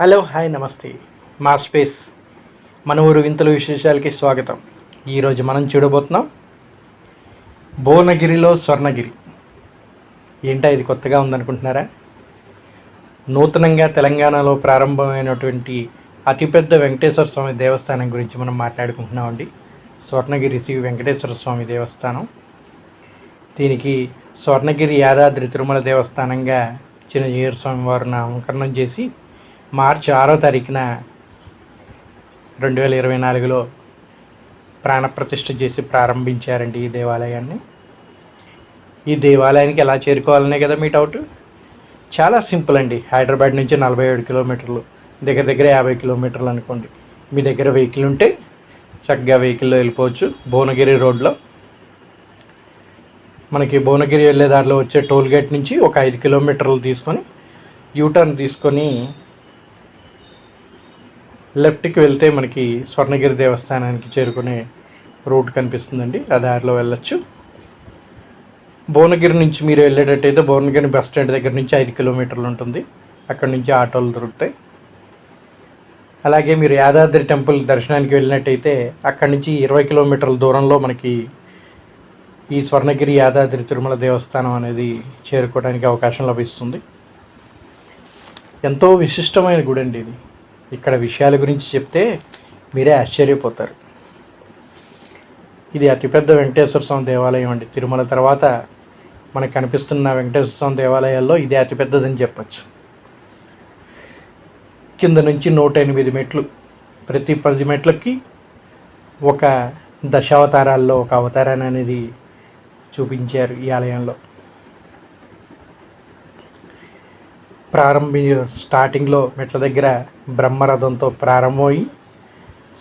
Hello hi నమస్తే. మా space. మన ఊరు వింతల విశేషాలకి స్వాగతం. ఈరోజు మనం చూడబోతున్నాం భువనగిరిలో స్వర్ణగిరి. ఏంటా ఇది? కొత్తగా ఉందనుకుంటున్నారా? నూతనంగా తెలంగాణలో ప్రారంభమైనటువంటి అతిపెద్ద వెంకటేశ్వర స్వామి దేవస్థానం గురించి మనం మాట్లాడుకుంటున్నామండి. స్వర్ణగిరి శ్రీ వెంకటేశ్వర స్వామి దేవస్థానం. దీనికి స్వర్ణగిరి యాదాద్రి తిరుమల దేవస్థానంగా చిన్నజీయర్ స్వామి వారు నామకరణం చేసి మార్చి ఆరో తారీఖున రెండు వేల ఇరవై నాలుగులో ప్రాణప్రతిష్ఠ చేసి ప్రారంభించారండి ఈ దేవాలయాన్ని. ఈ దేవాలయానికి ఎలా చేరుకోవాలనే కదా మీ డౌట్? చాలా సింపుల్ అండి. హైదరాబాద్ నుంచి నలభై ఏడు కిలోమీటర్లు దగ్గర దగ్గర యాభై కిలోమీటర్లు అనుకోండి. మీ దగ్గర వెహికల్ ఉంటే చక్కగా వెహికల్లో వెళ్ళిపోవచ్చు. భువనగిరి రోడ్లో మనకి భువనగిరి వెళ్ళే దారిలో వచ్చే టోల్ గేట్ నుంచి ఒక ఐదు కిలోమీటర్లు తీసుకొని యూటర్న్ తీసుకొని లెఫ్ట్కి వెళ్తే మనకి స్వర్ణగిరి దేవస్థానానికి చేరుకునే రూట్ కనిపిస్తుందండి. ఆ దారిలో వెళ్ళొచ్చు. భువనగిరి నుంచి మీరు వెళ్ళేటట్టయితే భువనగిరి బస్ స్టాండ్ దగ్గర నుంచి ఐదు కిలోమీటర్లు ఉంటుంది. అక్కడ నుంచి ఆటోలు దొరుకుతాయి. అలాగే మీరు యాదాద్రి టెంపుల్ దర్శనానికి వెళ్ళినట్టయితే అక్కడి నుంచి ఇరవై కిలోమీటర్ల దూరంలో మనకి ఈ స్వర్ణగిరి యాదాద్రి తిరుమల దేవస్థానం అనేది చేరుకోవడానికి అవకాశం లభిస్తుంది. ఎంతో విశిష్టమైన గుడి అండి ఇది. ఇక్కడ విషయాల గురించి చెప్తే మీరే ఆశ్చర్యపోతారు. ఇది అతిపెద్ద వెంకటేశ్వర స్వామి దేవాలయం అండి. తిరుమల తర్వాత మనకు కనిపిస్తున్న వెంకటేశ్వర స్వామి దేవాలయాల్లో ఇదే అతిపెద్దదని చెప్పచ్చు. కింద నుంచి నూట ఎనిమిది మెట్లు ప్రతి పది మెట్లకి ఒక దశావతారాల్లో ఒక అవతారాన్ని అనేది చూపించారు ఈ ఆలయంలో. ప్రారంభి స్టార్టింగ్లో మెట్ల దగ్గర బ్రహ్మరథంతో ప్రారంభమై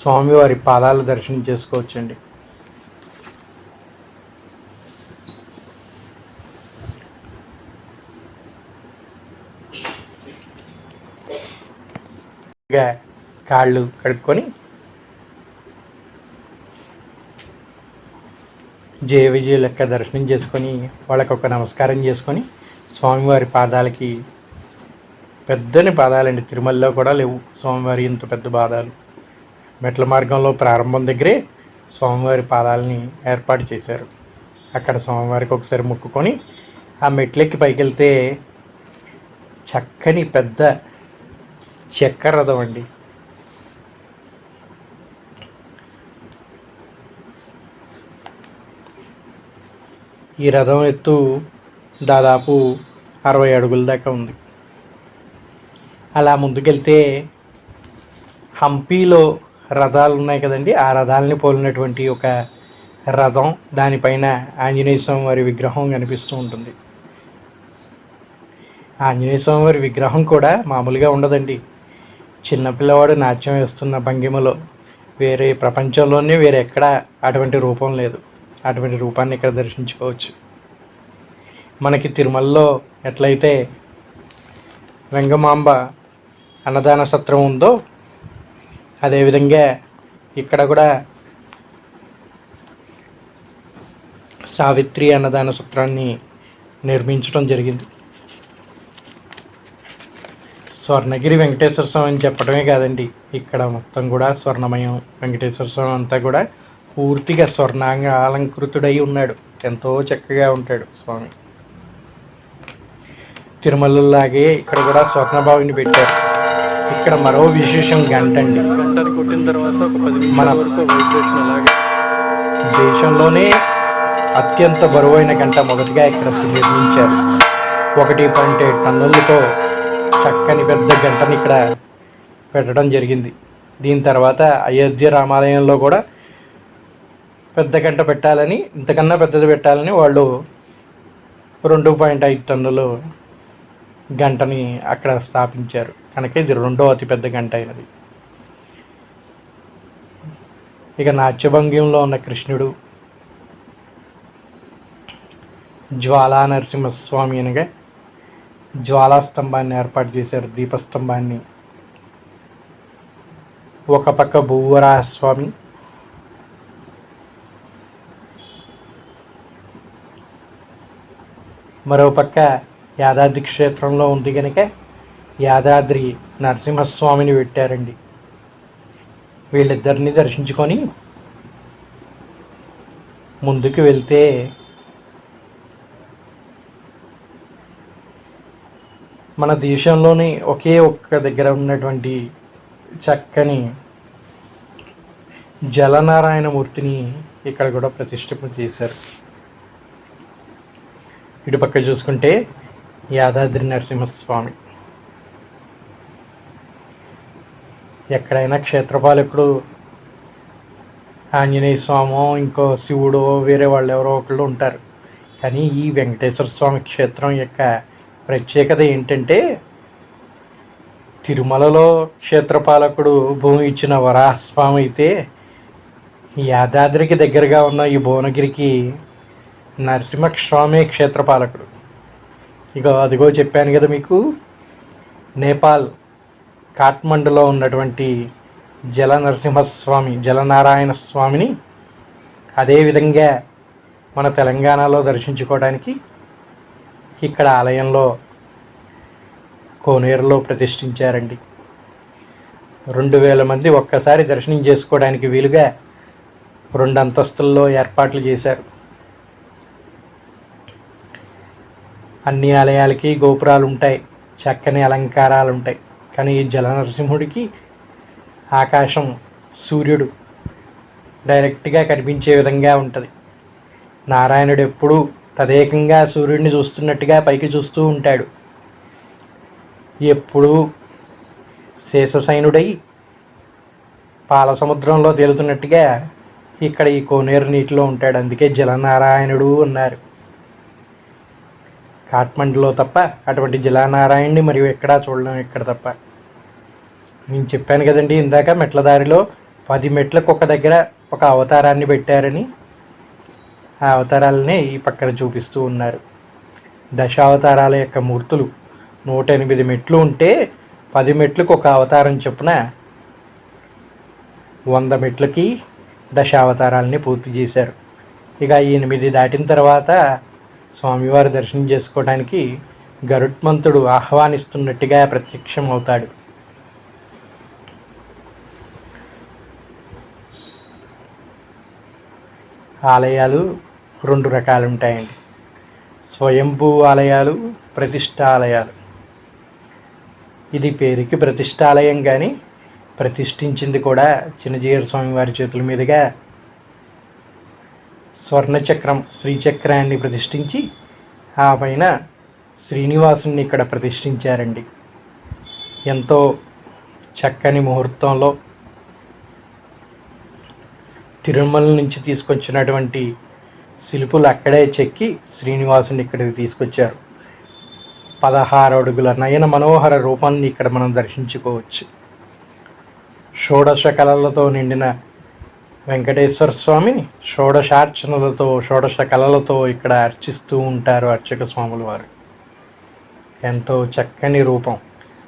స్వామివారి పాదాల దర్శనం చేసుకోవచ్చండి. కాళ్ళు కడుక్కొని జయ విజయ లెక్క దర్శనం చేసుకొని వాళ్ళకొక ఒక నమస్కారం చేసుకొని స్వామివారి పాదాలకి పెద్దని పాదాలండి. తిరుమలలో కూడా లేవు. స్వామివారి ఇంత పెద్ద పాదాలు. మెట్ల మార్గంలో ప్రారంభం దగ్గరే స్వామివారి పాదాలని ఏర్పాటు చేశారు. అక్కడ స్వామివారికి ఒకసారి మొక్కుకొని ఆ మెట్లెక్కి పైకి వెళ్తే చక్కని పెద్ద చెక్క రథం అండి. ఈ రథం ఎత్తు దాదాపు అరవై అడుగుల దాకా ఉంది. అలా ముందుకెళ్తే హంపీలో రథాలు ఉన్నాయి కదండి. ఆ రథాలని పోలినటువంటి ఒక రథం దానిపైన ఆంజనేయ స్వామి వారి విగ్రహం కనిపిస్తూ ఉంటుంది. ఆంజనేయ స్వామి వారి విగ్రహం కూడా మామూలుగా ఉండదండి. చిన్నపిల్లవాడు నాట్యం వేస్తున్న భంగిమలో వేరే ప్రపంచంలోనే వేరే ఎక్కడ అటువంటి రూపం లేదు. అటువంటి రూపాన్ని ఇక్కడ దర్శించుకోవచ్చు? మనకి తిరుమలలో ఎట్లయితే వెంగమాంబ అన్నదాన సత్రం ఉందో అదేవిధంగా ఇక్కడ కూడా సావిత్రి అన్నదాన సూత్రాన్ని నిర్మించడం జరిగింది. స్వర్ణగిరి వెంకటేశ్వర స్వామి అని చెప్పడమే కాదండి ఇక్కడ మొత్తం కూడా స్వర్ణమయం వెంకటేశ్వర స్వామి అంతా కూడా పూర్తిగా స్వర్ణాంగ అలంకృతుడై ఉన్నాడు. ఎంతో చక్కగా ఉంటాడు స్వామి. తిరుమలలాగే ఇక్కడ కూడా స్వర్ణభావిని పెట్టారు. ఇక్కడ మరో విశేషం గంట అండి గంటని కొట్టిన తర్వాత ఒక పది మన- దేశంలోనే అత్యంత బరువైన గంట మొదటిగా ఇక్కడ నిర్మించారు ఒకటి పాయింట్ ఏడు టన్నులతో చక్కని పెద్ద గంటని ఇక్కడ పెట్టడం జరిగింది. దీని తర్వాత అయోధ్య రామాలయంలో కూడా పెద్ద గంట పెట్టాలని ఇంతకన్నా పెద్దది పెట్టాలని వాళ్ళు రెండు పాయింట్ ఐదు టన్నులు గంటని అక్కడ స్థాపించారు. కనుక ఇది రెండో అతిపెద్ద గంట అయినది. ఇక నాట్యభంగ్యంలో ఉన్న కృష్ణుడు జ్వాలా నరసింహస్వామి అనగా జ్వాలా స్తంభాన్ని ఏర్పాటు చేశారు దీపస్తంభాన్ని. ఒక పక్క భూవరాస్వామి మరో పక్క యాదాద్రి క్షేత్రంలో ఉంది కనుక యాదాద్రి నరసింహస్వామిని పెట్టారండి. వీళ్ళిద్దరిని దర్శించుకొని ముందుకు వెళ్తే మన దేశంలోని ఒకే ఒక్క దగ్గర ఉన్నటువంటి చక్కని జలనారాయణ మూర్తిని ఇక్కడ కూడా ప్రతిష్ఠింప చేశారు. ఇటుపక్క చూసుకుంటే యాదాద్రి నరసింహస్వామి. ఎక్కడైనా క్షేత్రపాలకుడు ఆంజనేయ స్వామో ఇంకో శివుడో వేరే వాళ్ళు ఎవరో ఒకళ్ళు ఉంటారు. కానీ ఈ వెంకటేశ్వర స్వామి క్షేత్రం యొక్క ప్రత్యేకత ఏంటంటే తిరుమలలో క్షేత్రపాలకుడు భూమి ఇచ్చిన వరాహస్వామి అయితే యాదాద్రికి దగ్గరగా ఉన్న ఈ భువనగిరికి నరసింహస్వామి క్షేత్రపాలకుడు. ఇక అదిగో చెప్పాను కదా మీకు నేపాల్. కాఠ్మండులో ఉన్నటువంటి జల నరసింహస్వామి జలనారాయణ స్వామిని అదేవిధంగా మన తెలంగాణలో దర్శించుకోవడానికి ఇక్కడ ఆలయంలో కోనేరులో ప్రతిష్ఠించారండి. రెండు వేల మంది ఒక్కసారి దర్శనం చేసుకోవడానికి వీలుగా రెండు అంతస్తుల్లో ఏర్పాట్లు చేశారు. అన్ని ఆలయాలకి గోపురాలు ఉంటాయి చక్కని అలంకారాలు ఉంటాయి కానీ ఈ జల నరసింహుడికి ఆకాశం సూర్యుడు డైరెక్ట్గా కనిపించే విధంగా ఉంటుంది. నారాయణుడు ఎప్పుడూ తదేకంగా సూర్యుడిని చూస్తున్నట్టుగా పైకి చూస్తూ ఉంటాడు. ఎప్పుడూ శేషసైనుడై పాల సముద్రంలో తేలుతున్నట్టుగా ఇక్కడ ఈ కోనేరు నీటిలో ఉంటాడు. అందుకే జలనారాయణుడు అన్నారు. కాఠ్మండులో తప్ప అటువంటి జలనారాయణుడిని మరియు ఎక్కడా చూడలేం ఇక్కడ తప్ప. నేను చెప్పాను కదండి ఇందాక మెట్ల దారిలో పది మెట్లకు ఒక దగ్గర ఒక అవతారాన్ని పెట్టారని. ఆ అవతారాలనే ఈ పక్కన చూపిస్తూ ఉన్నారు. దశావతారాల యొక్క మూర్తులు నూట ఎనిమిది మెట్లు ఉంటే పది మెట్లకు ఒక అవతారం చొప్పున వంద మెట్లకి దశావతారాలని పూర్తి చేశారు. ఇక ఎనిమిది దాటిన తర్వాత స్వామివారి దర్శనం చేసుకోవడానికి గరుత్మంతుడు ఆహ్వానిస్తున్నట్టుగా ప్రత్యక్షం అవుతాడు ఆలయాలు రెండు రకాలు ఉంటాయండి స్వయంభూ ఆలయాలు ప్రతిష్టాలయాలు ఇది పేరుకి ప్రతిష్టాలయం కానీ ప్రతిష్ఠించింది కూడా చిన్నజీయర్ స్వామి వారి చేతుల మీదుగా స్వర్ణచక్రం శ్రీచక్రాన్ని ప్రతిష్ఠించి ఆ పైన శ్రీనివాసుని ఇక్కడ ప్రతిష్ఠించారండి. ఎంతో చక్కని ముహూర్తంలో తిరుమల నుంచి తీసుకొచ్చినటువంటి శిల్పులు అక్కడే చెక్కి శ్రీనివాసుని ఇక్కడికి తీసుకొచ్చారు. పదహారు అడుగుల నయన మనోహర రూపాన్ని ఇక్కడ మనం దర్శించుకోవచ్చు. షోడశ కళలతో నిండిన వెంకటేశ్వర స్వామిని షోడశార్చనలతో షోడశ కళలతో ఇక్కడ అర్చిస్తూ ఉంటారు అర్చక స్వాముల వారు. ఎంతో చక్కని రూపం.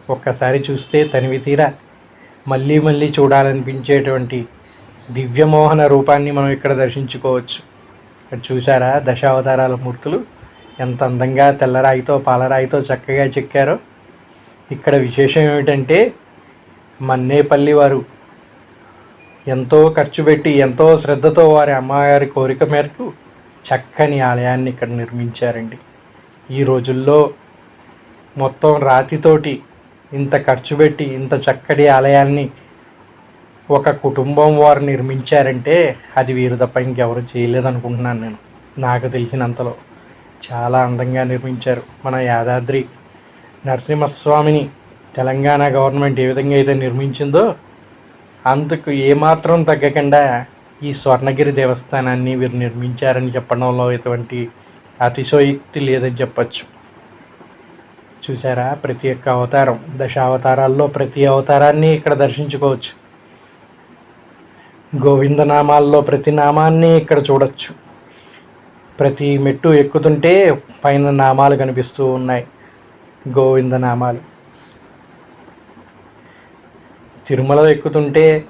ఒక్కసారి చూస్తే తనివి తీరా. మళ్ళీ మళ్ళీ చూడాలనిపించేటువంటి దివ్యమోహన రూపాన్ని మనం ఇక్కడ దర్శించుకోవచ్చు. ఇక్కడ చూసారా దశావతారాల మూర్తులు? ఎంత అందంగా తెల్లరాయితో పాలరాయితో చక్కగా చెక్కారో. ఇక్కడ విశేషం ఏమిటంటే మన్నేపల్లి వారు ఎంతో ఖర్చు పెట్టి ఎంతో శ్రద్ధతో వారి అమ్మగారి కోరిక మేరకు చక్కని ఆలయాన్ని ఇక్కడ నిర్మించారండి. ఈ రోజుల్లో మొత్తం రాతితోటి ఇంత ఖర్చు పెట్టి ఇంత చక్కటి ఆలయాన్ని ఒక కుటుంబం వారు నిర్మించారంటే అది వీరు తప్ప ఇంకెవరు చేయలేదనుకుంటున్నాను నేను. నాకు తెలిసినంతలో చాలా అందంగా నిర్మించారు. మన యాదాద్రి నరసింహస్వామిని తెలంగాణ గవర్నమెంట్ ఏ విధంగా అయితే నిర్మించిందో అందుకు ఏమాత్రం తగ్గకుండా ఈ స్వర్ణగిరి దేవస్థానాన్ని వీరు నిర్మించారని చెప్పడంలో ఎటువంటి అతిశయోక్తి లేదని చెప్పచ్చు. చూసారా ప్రతి ఒక్క అవతారం దశావతారాల్లో ప్రతి అవతారాన్ని ఇక్కడ దర్శించుకోవచ్చు. గోవిందనామాల్లో ప్రతి నామాన్ని ఇక్కడ చూడొచ్చు. ప్రతి మెట్టు ఎక్కుతుంటే పైన నామాలు కనిపిస్తూ ఉన్నాయి. గోవింద నామాలు తిరుమల ఎక్కుతుంటే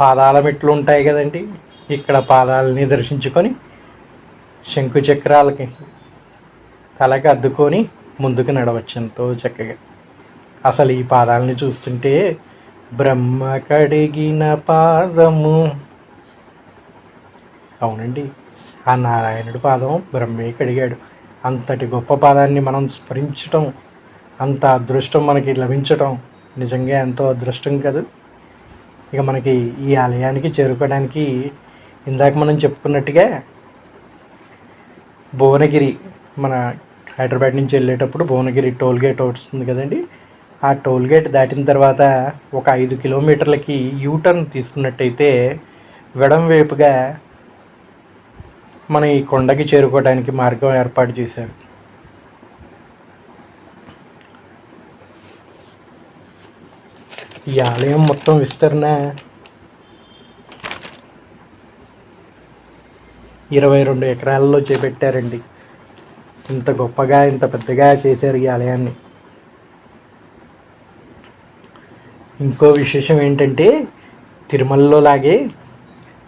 పాదాల మెట్లు ఉంటాయి కదండి. ఇక్కడ పాదాలని దర్శించుకొని శంకు చక్రాలకి తలకి అద్దుకొని ముందుకు నడవచ్చు ఎంతో చక్కగా. అసలు ఈ పాదాలని చూస్తుంటే బ్రహ్మ కడిగిన పాదము. అవునండి. ఆ నారాయణుడి పాదం బ్రహ్మే కడిగాడు. అంతటి గొప్ప పాదాన్ని మనం స్మరించటం అంత అదృష్టం మనకి లభించటం నిజంగా ఎంతో అదృష్టం కదా. ఇక మనకి ఈ ఆలయానికి చేరుకోవడానికి ఇందాక మనం చెప్పుకున్నట్టుగా భువనగిరి మన హైదరాబాద్ నుంచి వెళ్ళేటప్పుడు భువనగిరి టోల్ గేట్ వస్తుంది కదండి. ఆ టోల్ గేట్ దాటిన తర్వాత ఒక ఐదు కిలోమీటర్లకి యూటర్న్ తీసుకున్నట్టయితే వెడం వైపుగా మన ఈ కొండకి చేరుకోవడానికి మార్గం ఏర్పాటు చేశారు. ఈ ఆలయం మొత్తం విస్తరణ ఇరవై రెండు ఎకరాలలో చేపట్టారండి. ఇంత గొప్పగా ఇంత పెద్దగా చేశారు ఈ ఆలయాన్ని. ఇంకో విశేషం ఏంటంటే తిరుమలలో లాగే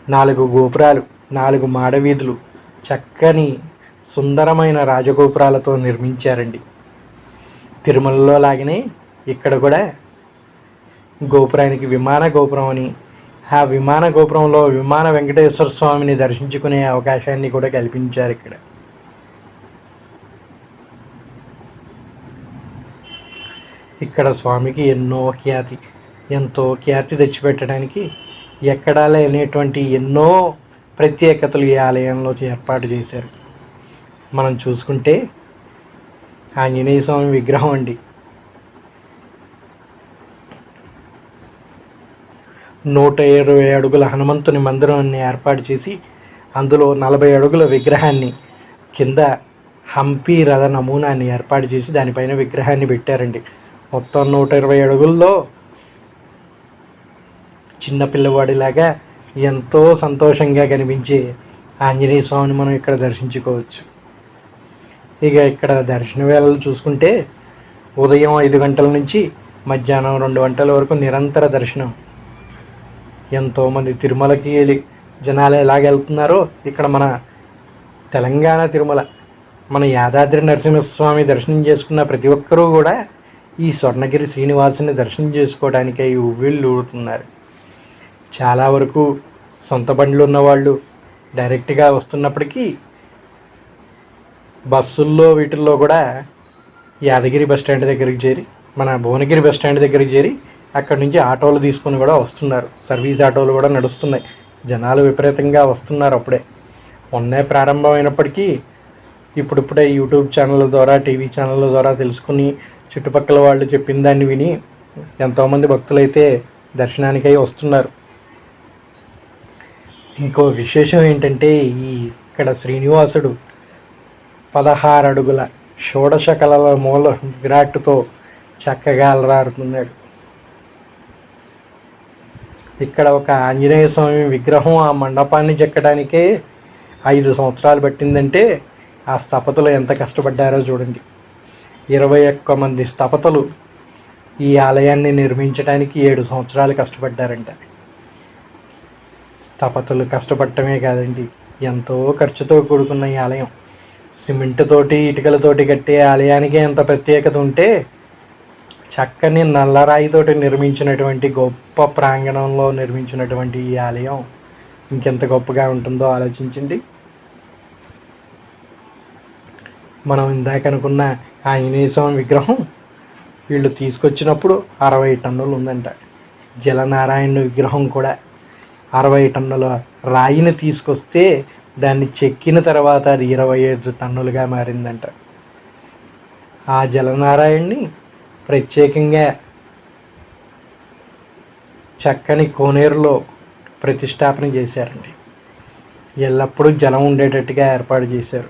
నాలుగు గోపురాలు నాలుగు మాడవీధులు చక్కని సుందరమైన రాజగోపురాలతో నిర్మించారండి. తిరుమలలో లాగానే ఇక్కడ కూడా గోపురానికి విమాన గోపురం అని ఆ విమాన గోపురంలో విమాన వెంకటేశ్వర స్వామిని దర్శించుకునే అవకాశాన్ని కూడా కల్పించారు ఇక్కడ. ఇక్కడ స్వామికి ఎన్నో ఖ్యాతి ఎంతో ఖ్యాతి తెచ్చిపెట్టడానికి ఎక్కడా లేనటువంటి ఎన్నో ప్రత్యేకతలు ఈ ఆలయంలో ఏర్పాటు చేశారు. మనం చూసుకుంటే ఆంజనేయ స్వామి విగ్రహం అండి. నూట ఇరవై అడుగుల హనుమంతుని మందిరాన్ని ఏర్పాటు చేసి అందులో నలభై అడుగుల విగ్రహాన్ని కింద హంపి రథ నమూనాన్ని ఏర్పాటు చేసి దానిపైన విగ్రహాన్ని పెట్టారండి. మొత్తం నూట ఇరవై అడుగుల్లో చిన్న పిల్లవాడిలాగా ఎంతో సంతోషంగా కనిపించే ఆంజనేయ స్వామిని మనం ఇక్కడ దర్శించుకోవచ్చు. ఇక ఇక్కడ దర్శన వేళలు చూసుకుంటే ఉదయం ఐదు గంటల నుంచి మధ్యాహ్నం రెండు గంటల వరకు నిరంతర దర్శనం ఎంతోమంది తిరుమలకి వెళ్ళి జనాలు ఎలాగ వెళ్తున్నారో ఇక్కడ మన తెలంగాణ తిరుమల మన యాదాద్రి నరసింహస్వామి దర్శనం చేసుకున్న ప్రతి ఒక్కరూ కూడా ఈ స్వర్ణగిరి శ్రీనివాసుని దర్శనం చేసుకోవడానికై ఉవ్విళ్ళు ఊడుతున్నారు చాలా వరకు సొంత బండ్లు ఉన్నవాళ్ళు డైరెక్ట్గా వస్తున్నప్పటికీ బస్సుల్లో వీటిల్లో కూడా యాదగిరి బస్ స్టాండ్ దగ్గరికి చేరి మన భువనగిరి బస్ స్టాండ్ దగ్గరికి చేరి అక్కడి నుంచి ఆటోలు తీసుకొని కూడా వస్తున్నారు. సర్వీస్ ఆటోలు కూడా నడుస్తున్నాయి. జనాలు విపరీతంగా వస్తున్నారు అప్పుడే. మొన్నే ప్రారంభమైనప్పటికీ ఇప్పుడిప్పుడే యూట్యూబ్ ఛానళ్ళ ద్వారా టీవీ ఛానళ్ళ ద్వారా తెలుసుకుని చుట్టుపక్కల వాళ్ళు చెప్పిన దాన్ని విని ఎంతోమంది భక్తులైతే దర్శనానికై వస్తున్నారు. ఇంకో విశేషం ఏంటంటే ఈ ఇక్కడ శ్రీనివాసుడు పదహారు అడుగుల షోడశ కళల మూల విరాట్తో చక్కగా అలరారుతున్నాడు. ఇక్కడ ఒక ఆంజనేయ స్వామి విగ్రహం ఆ మండపాన్ని చెక్కడానికే ఐదు సంవత్సరాలు పట్టిందంటే ఆ స్థపతులు ఎంత కష్టపడ్డారో చూడండి. ఇరవై ఒక్క మంది స్థపతులు ఈ ఆలయాన్ని నిర్మించడానికి ఏడు సంవత్సరాలు కష్టపడ్డారంట. స్థపతులు కష్టపడటమే కాదండి ఎంతో ఖర్చుతో కూడుకున్న ఈ ఆలయం. సిమెంట్ తోటి ఇటుకలతోటి కట్టే ఆలయానికి ఎంత ప్రత్యేకత ఉంటే చక్కని నల్లరాయితోటి నిర్మించినటువంటి గొప్ప ప్రాంగణంలో నిర్మించినటువంటి ఈ ఆలయం ఇంకెంత గొప్పగా ఉంటుందో ఆలోచించండి. మనం ఇందాక అనుకున్న ఆంజనేయ స్వామి విగ్రహం వీళ్ళు తీసుకొచ్చినప్పుడు అరవై టన్నులు ఉందంట. జలనారాయణ విగ్రహం కూడా అరవై టన్నుల రాయిని తీసుకొస్తే దాన్ని చెక్కిన తర్వాత అది ఇరవై ఐదు టన్నులుగా మారిందంట. ఆ జలనారాయణ్ణి ప్రత్యేకంగా చక్కని కోనేరులో ప్రతిష్టాపన చేశారండి. ఎల్లప్పుడూ జలం ఉండేటట్టుగా ఏర్పాటు చేశారు.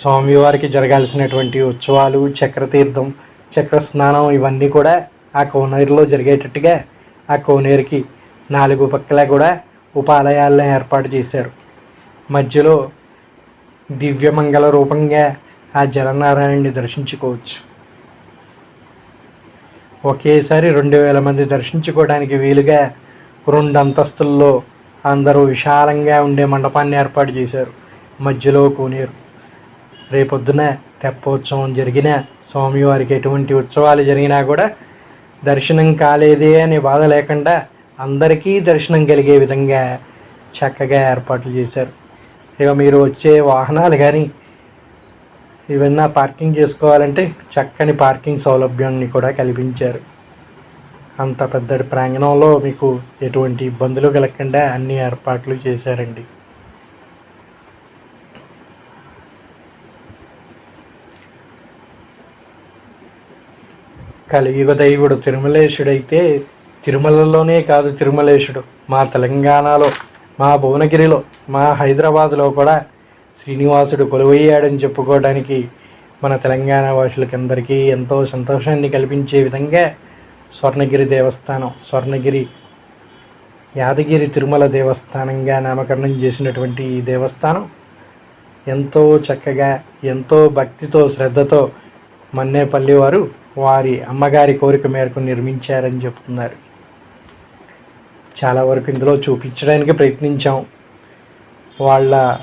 స్వామివారికి జరగాల్సినటువంటి ఉత్సవాలు చక్రతీర్థం చక్ర స్నానం ఇవన్నీ కూడా ఆ కోనేరులో జరిగేటట్టుగా ఆ కోనేరుకి నాలుగు పక్కల కూడా ఉపాలయాలను ఏర్పాటు చేశారు. మధ్యలో దివ్యమంగళ రూపంగా ఆ జలనారాయణని దర్శించుకోవచ్చు. ఒకేసారి రెండు వేల మంది దర్శించుకోవడానికి వీలుగా రెండు అంతస్తుల్లో అందరూ విశాలంగా ఉండే మండపాన్ని ఏర్పాటు చేశారు. మధ్యలో కోనేరు. రేపొద్దున తెప్పోత్సవం జరిగిన స్వామివారికి ఎటువంటి ఉత్సవాలు జరిగినా కూడా దర్శనం కాలేదే అనే బాధ లేకుండా అందరికీ దర్శనం కలిగే విధంగా చక్కగా ఏర్పాట్లు చేశారు. ఇక మీరు వచ్చే వాహనాలు కానీ ఏవన్నా పార్కింగ్ చేసుకోవాలంటే చక్కని పార్కింగ్ సౌలభ్యాన్ని కూడా కల్పించారు. అంత పెద్ద ప్రాంగణంలో మీకు ఎటువంటి ఇబ్బందులు కలగకుండా అన్ని ఏర్పాట్లు చేశారండి. కలియుగ దైవుడు తిరుమలేశుడైతే తిరుమలలోనే కాదు తిరుమలేశుడు. మా తెలంగాణలో మా భువనగిరిలో మా హైదరాబాద్లో కూడా శ్రీనివాసుడు కొలువయ్యాడని చెప్పుకోవడానికి మన తెలంగాణ వాసులకందరికీ ఎంతో సంతోషాన్ని కల్పించే విధంగా స్వర్ణగిరి దేవస్థానం స్వర్ణగిరి యాదగిరి తిరుమల దేవస్థానంగా నామకరణం చేసినటువంటి ఈ దేవస్థానం ఎంతో చక్కగా ఎంతో భక్తితో శ్రద్ధతో మన్నేపల్లి వారు వారి అమ్మగారి కోరిక మేరకు నిర్మించారని చెప్తున్నారు. చాలా వరకు ఇందులో చూపించడానికి ప్రయత్నించాం. వాళ్ళ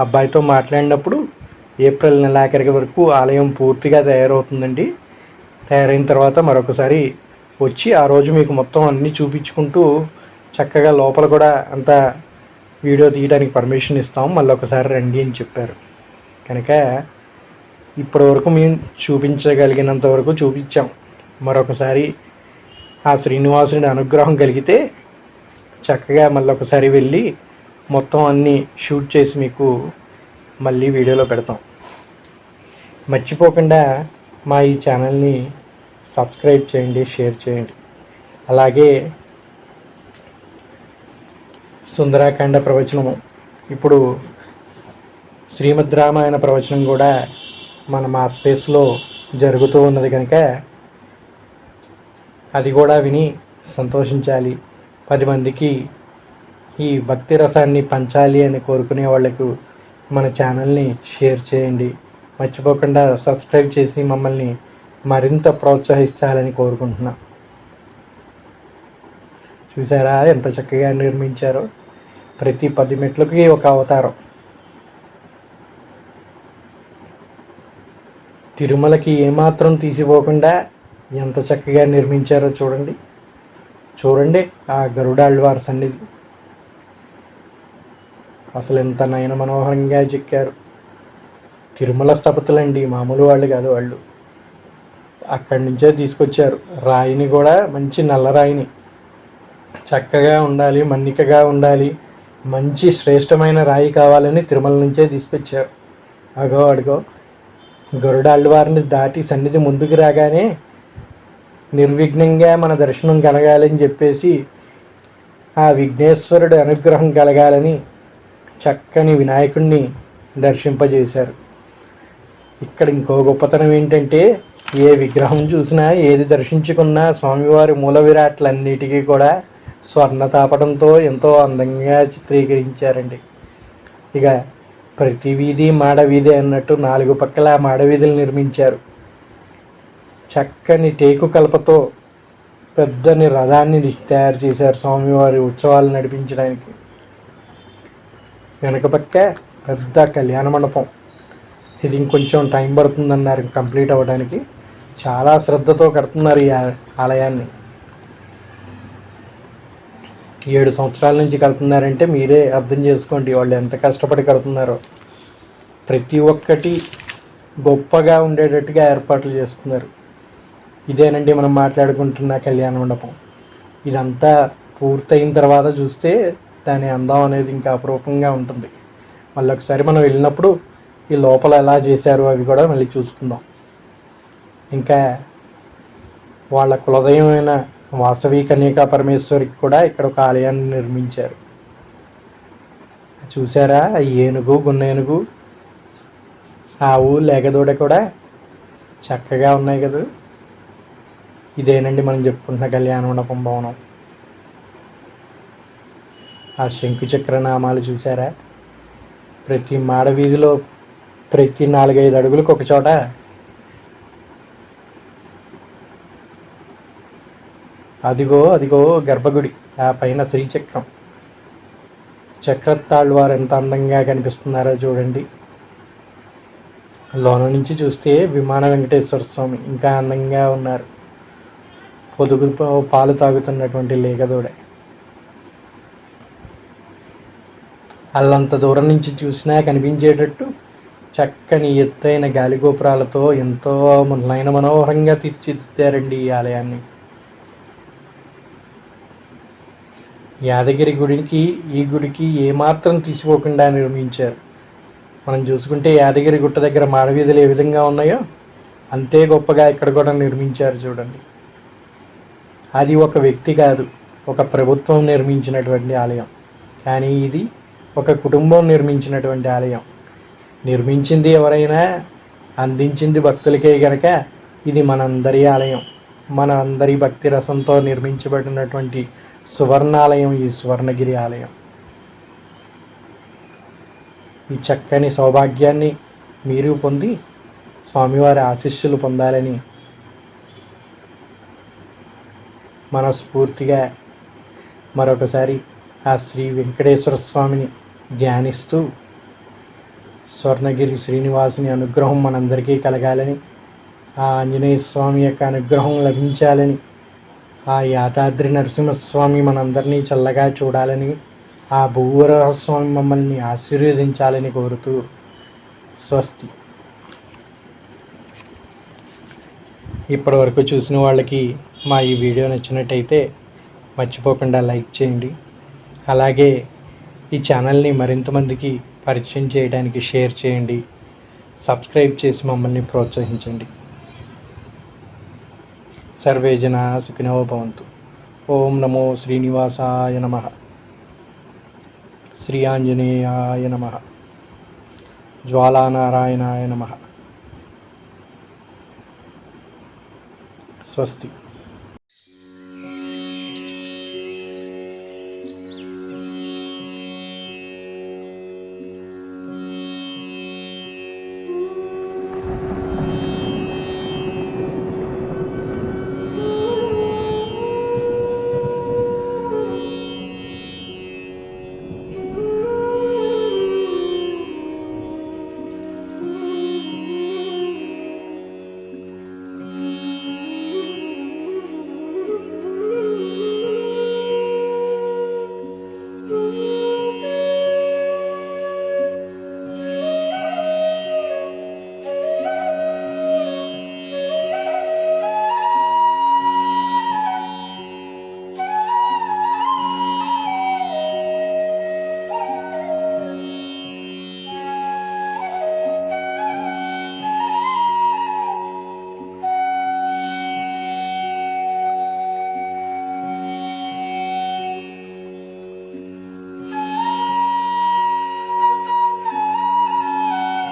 అబ్బాయితో మాట్లాడినప్పుడు ఏప్రిల్ నెలాఖరికి వరకు ఆలయం పూర్తిగా తయారవుతుందండి. తయారైన తర్వాత మరొకసారి వచ్చి ఆ రోజు మీకు మొత్తం అన్నీ చూపించుకుంటూ చక్కగా లోపల కూడా అంత వీడియో తీయడానికి పర్మిషన్ ఇస్తాం. మళ్ళీ ఒకసారి రండి అని చెప్పారు. కనుక ఇప్పటి వరకు మేము చూపించగలిగినంత వరకు చూపించాం. మరొకసారి ఆ శ్రీనివాసుని అనుగ్రహం కలిగితే చక్కగా మళ్ళీ ఒకసారి వెళ్ళి మొత్తం అన్నీ షూట్ చేసి మీకు మళ్ళీ వీడియోలో పెడతాం. మర్చిపోకుండా మా ఈ ఛానల్ని సబ్స్క్రైబ్ చేయండి షేర్ చేయండి. అలాగే సుందరాకాండ ప్రవచనము. ఇప్పుడు శ్రీమద్ రామాయణ ప్రవచనం కూడా మన మా స్పేస్లో జరుగుతూ ఉన్నది కనుక అది కూడా విని సంతోషించాలి. పది మందికి ఈ భక్తి రసాన్ని పంచాలి అని కోరుకునే వాళ్ళకు మన ఛానల్ని షేర్ చేయండి. మర్చిపోకుండా సబ్స్క్రైబ్ చేసి మమ్మల్ని మరింత ప్రోత్సహించాలని కోరుకుంటున్నా. చూసారా ఎంత చక్కగా నిర్మించారో? ప్రతి పది మెట్లకి ఒక అవతారం. తిరుమలకి ఏమాత్రం తీసిపోకుండా ఎంత చక్కగా నిర్మించారో చూడండి. చూడండి ఆ గరుడాళ్ళవారి సన్నిధి. అసలు ఎంత నయన మనోహరంగా చెక్కారు. తిరుమల స్థపతులండి మామూలు వాళ్ళు కాదు వాళ్ళు. అక్కడి నుంచే తీసుకొచ్చారు. రాయిని కూడా మంచి నల్ల రాయిని. చక్కగా ఉండాలి మన్నికగా ఉండాలి. మంచి శ్రేష్టమైన రాయి కావాలని తిరుమల నుంచే తీసుకొచ్చారు. అగో అడుగో. గరుడాళ్ళవారిని దాటి సన్నిధి ముందుకు రాగానే నిర్విఘ్నంగా మన దర్శనం కలగాలని చెప్పేసి ఆ విఘ్నేశ్వరుడు అనుగ్రహం కలగాలని చక్కని వినాయకుడిని దర్శింపజేశారు. ఇక్కడ ఇంకో గొప్పతనం ఏంటంటే ఏ విగ్రహం చూసినా ఏది దర్శించుకున్నా స్వామివారి మూల విరాట్లన్నిటికీ కూడా స్వర్ణ తాపడంతో ఎంతో అందంగా చిత్రీకరించారండి. ఇక ప్రతి వీధి మాడ వీధి అన్నట్టు నాలుగు పక్కల మాడ వీధులు నిర్మించారు. చక్కని టేకు కలపతో పెద్దని రథాన్ని తయారు చేశారు స్వామివారి ఉత్సవాలు నడిపించడానికి. వెనకపక్కే పెద్ద కళ్యాణ మండపం. ఇది ఇంకొంచెం టైం పడుతుందన్నారు కంప్లీట్ అవ్వడానికి. చాలా శ్రద్ధతో కడుతున్నారు ఈ ఆలయాన్ని. ఏడు సంవత్సరాల నుంచి కడుతున్నారంటే మీరే అర్థం చేసుకోండి వాళ్ళు ఎంత కష్టపడి కడుతున్నారో. ప్రతి ఒక్కటి గొప్పగా ఉండేటట్టుగా ఏర్పాట్లు చేస్తున్నారు. ఇదేనండి మనం మాట్లాడుకుంటున్న కళ్యాణ మండపం. ఇదంతా పూర్తయిన తర్వాత చూస్తే దాని అందం అనేది ఇంకా అపరూపంగా ఉంటుంది. మళ్ళీ ఒకసారి మనం వెళ్ళినప్పుడు ఈ లోపల ఎలా చేశారు అవి కూడా మళ్ళీ చూసుకుందాం. ఇంకా వాళ్ళ కులదైవమైన వాసవి కన్యకా పరమేశ్వరికి కూడా ఇక్కడ ఒక ఆలయాన్ని నిర్మించారు. చూసారా ఏనుగు గున్న ఏనుగు ఆవు లేగదూడ కూడా చక్కగా ఉన్నాయి కదా. ఇదేనండి మనం చెప్పుకుంటున్న కళ్యాణ మండపం భవనం. ఆ శంకుచక్ర నామాలు చూసారా ప్రతి మాడవీధిలో ప్రతి నాలుగైదు అడుగులకు ఒక చోట. అదిగో అదిగో గర్భగుడి ఆ పైన శ్రీచక్రం. చక్రత్తాళ్ళు వారు ఎంత అందంగా కనిపిస్తున్నారో చూడండి. లోన నుంచి చూస్తే విమాన వెంకటేశ్వర స్వామి ఇంకా అందంగా ఉన్నారు. పొదుగు పాలు తాగుతున్నటువంటి లేగదోడే. అల్లంత దూరం నుంచి చూసినా కనిపించేటట్టు చక్కని ఎత్తైన గాలిగోపురాలతో ఎంతో నయన మనోహరంగా తీర్చిదిద్దారండి ఈ ఆలయాన్ని. యాదగిరి గుడికి ఈ గుడికి ఏమాత్రం తీసిపోకుండా నిర్మించారు. మనం చూసుకుంటే యాదగిరి గుట్ట దగ్గర మాడవీధులు ఏ విధంగా ఉన్నాయో అంతే గొప్పగా ఇక్కడ కూడా నిర్మించారు చూడండి. అది ఒక వ్యక్తి కాదు ఒక ప్రభుత్వం నిర్మించినటువంటి ఆలయం. కానీ ఇది ఒక కుటుంబం నిర్మించినటువంటి ఆలయం. నిర్మించింది ఎవరైనా అందించింది భక్తులకే గనక ఇది మనందరి ఆలయం. మన అందరి భక్తి రసంతో నిర్మించబడినటువంటి సువర్ణాలయం ఈ సువర్ణగిరి ఆలయం. ఈ చక్కని సౌభాగ్యాన్ని మీరు పొంది స్వామివారి ఆశీస్సులు పొందాలని మనస్ఫూర్తిగా మరొకసారి ఆ శ్రీ వెంకటేశ్వర స్వామిని ధ్యానిస్తూ స్వర్ణగిరి శ్రీనివాసుని అనుగ్రహం మనందరికీ కలగాలని ఆ ఆంజనేయ స్వామి యొక్క అనుగ్రహం లభించాలని ఆ యాదాద్రి నరసింహస్వామి మనందరినీ చల్లగా చూడాలని ఆ భూవరస్వామి మమ్మల్ని ఆశీర్వదించాలని కోరుతూ స్వస్తి. ఇప్పటివరకు చూసిన వాళ్ళకి మా ఈ వీడియో నచ్చినట్టయితే మర్చిపోకుండా లైక్ చేయండి. అలాగే ఈ ఛానల్ని మరింత మందికి పరిచయం చేయడానికి షేర్ చేయండి. సబ్స్క్రైబ్ చేసి మమ్మల్ని ప్రోత్సహించండి. సర్వే జన సుఖినో భవంతు. ఓం నమో శ్రీనివాసాయ నమ. శ్రీ ఆంజనేయాయ నమ. జ్వాలానారాయణాయ నమ. స్వస్తి.